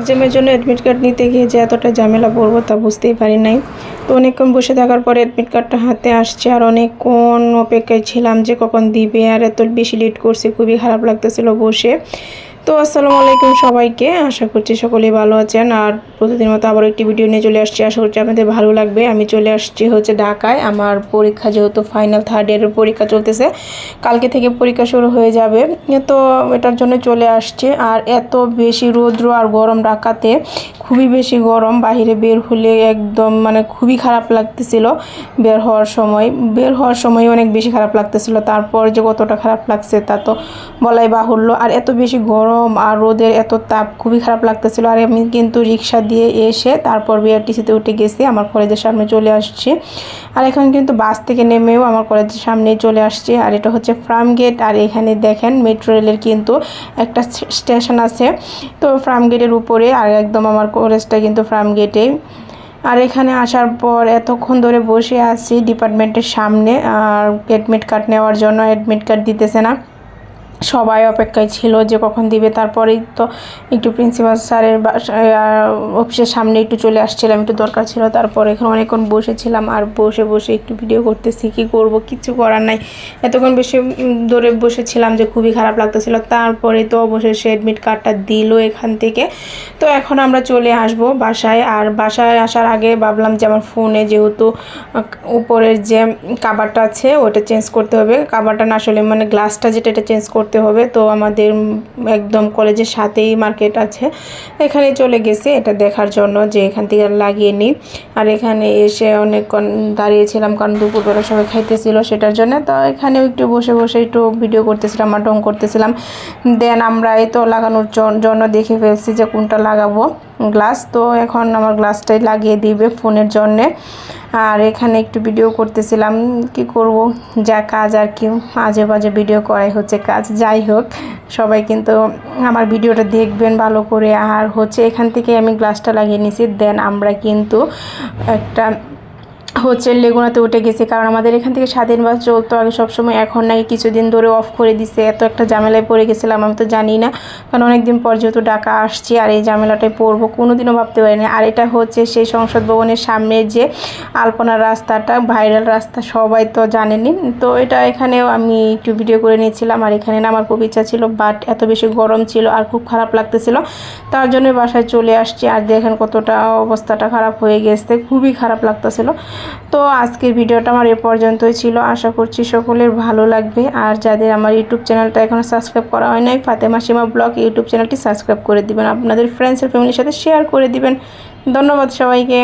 এক্সামের জন্য admit card নিতে গিয়ে যে এতটা ঝামেলা পড়ব তা বুঝতেই পারি নাই। তো অনেকক্ষণ বসে থাকার পরে অ্যাডমিট কার্ডটা হাতে আসছে আর অনেকক্ষণ অপেক্ষায় ছিলাম যে কখন দিবে আর এত বেশি লেট করছে, খুবই খারাপ লাগতেছিল বসে। তো আসসালামু আলাইকুম সবাইকে। আশা করছি সকলেই ভালো আছেন। আর প্রতিদিন মতো আবার একটি ভিডিও নিয়ে চলে আসছি। আশা করছি আপনাদের ভালো লাগবে। আমি চলে আসছি হচ্ছে ঢাকায়। আমার পরীক্ষা যেহেতু ফাইনাল থার্ড ইয়ারের পরীক্ষা চলতেছে, কালকে থেকে পরীক্ষা শুরু হয়ে যাবে। তো এটার জন্য চলে আসছে। আর এত বেশি রৌদ্র আর গরম ঢাকাতে, খুবই বেশি গরম। বাইরে বের হলে একদম মানে খুবই খারাপ লাগতেছিল বের হওয়ার সময়। বের হওয়ার সময় অনেক বেশি খারাপ লাগতেছিল। তারপর যে কতটা খারাপ লাগছে তা তো বলাই বাহুল্য। আর এত বেশি গরম আর রোদের এত তাপ, খুবই খারাপ লাগতেছিল। আর আমি কিন্তু রিক্সা দিয়ে এসে তারপর বিআরটিসিতে উঠে গেছি, আমার কলেজের সামনে চলে আসছি। আর এখন কিন্তু বাস থেকে নেমেও আমার কলেজের সামনেই চলে আসছি। আর এটা হচ্ছে ফার্ম গেট। আর এখানে দেখেন মেট্রো রেলের কিন্তু একটা স্টেশন আছে। তো ফার্ম গেটের উপরে আর একদম আমার কলেজটা কিন্তু ফার্ম গেটেই আর এখানে আসার পর এতক্ষণ ধরে বসে আছি ডিপার্টমেন্টের সামনে। আর অ্যাডমিট কার্ড নেওয়ার জন্য অ্যাডমিট কার্ড দিতেছে না। সবাই অপেক্ষায় ছিল যে কখন দিবে। তারপরেই তো একটু প্রিন্সিপাল স্যারের অফিসের সামনে একটু চলে আসছিলাম, একটু দরকার ছিল। তারপর এখানে অনেকক্ষণ বসেছিলাম আর বসে বসে একটু ভিডিও করতেছি, কী করব, কিছু করার নাই। এতক্ষণ বেশি ধরে বসেছিলাম যে খুবই খারাপ লাগতেছিল। তারপরে তো অবশেষে অ্যাডমিট কার্ডটা দিল এখান থেকে। তো এখন আমরা চলে আসব বাসায়। আর বাসায় আসার আগে ভাবলাম যে আমার ফোনে যেহেতু উপরের যে কাবারটা আছে ওটা চেঞ্জ করতে হবে। কাবারটা না আসলে মানে গ্লাসটা যেটা, এটা চেঞ্জ করতে হবে। তো আমাদের একদম কলেজের সাথেই মার্কেট আছে। এখানে চলে গেছে এটা দেখার জন্য যে এখান থেকে লাগিয়ে নিই। আর এখানে এসে অনেকক্ষণ দাঁড়িয়েছিলাম কারণ দুপুরবেলা সবাই খাইতেছিল সেটার জন্য। তো এখানেও একটু বসে বসে একটু ভিডিও করতেছিলাম আর ঢং করতেছিলাম। দেন আমরা এই তো লাগানোর জন্য দেখে ফেলছি যে কোনটা লাগাবো। গ্লাস, তো এখন আমার গ্লাসটাই লাগিয়ে দিবে ফোনের জন্যে। আর এখানে একটু ভিডিও করতেছিলাম, কি করব? যা কাজ আর কি, মাঝে মাঝে ভিডিও করাই হচ্ছে কাজ। যাই হোক, সবাই কিন্তু আমার ভিডিওটা দেখবেন ভালো করে। আর হচ্ছে এখান থেকে আমি গ্লাসটা লাগিয়ে নিছি দেন আমরা কিন্তু একটা হচ্ছে লেগুনাতে উঠে গেছে। কারণ আমাদের এখান থেকে স্বাধীন বাস চলতো আগে সবসময়, এখন নাকি কিছুদিন ধরে অফ করে দিছে। এত একটা ঝামেলায় পড়ে গেছিলাম, আমি তো জানি না। কারণ অনেকদিন পর যেহেতু ডাকা আসছি আর এই ঝামেলাটায় পড়ব, কোনোদিনও ভাবতে পারিনি। আর এটা হচ্ছে সেই সংসদ ভবনের সামনে যে আলপনার রাস্তাটা, ভাইরাল রাস্তা, সবাই তো জানেনি। তো এটা এখানেও আমি একটু ভিডিও করে নিয়েছিলাম আর এখানে না আমার খুব ইচ্ছা ছিল বাট এত বেশি গরম ছিল আর খুব খারাপ লাগতেছিল। তার জন্য বাসায় চলে আসছি আর দেখেন কতটা অবস্থাটা খারাপ হয়ে গেছে, খুবই খারাপ লাগতেছিল। তো আজকের ভিডিওটা আমার এ পর্যন্তই ছিল। আশা করছি সকলের ভালো লাগবে। আর যাদের আমার ইউটিউব চ্যানেলটা এখনও সাবস্ক্রাইব করা হয় নাই, ফাতেমা সীমা ব্লগ ইউটিউব চ্যানেলটি সাবস্ক্রাইব করে দিবেন। আপনাদের ফ্রেন্ডস আর ফ্যামিলির সাথে শেয়ার করে দিবেন। ধন্যবাদ সবাইকে।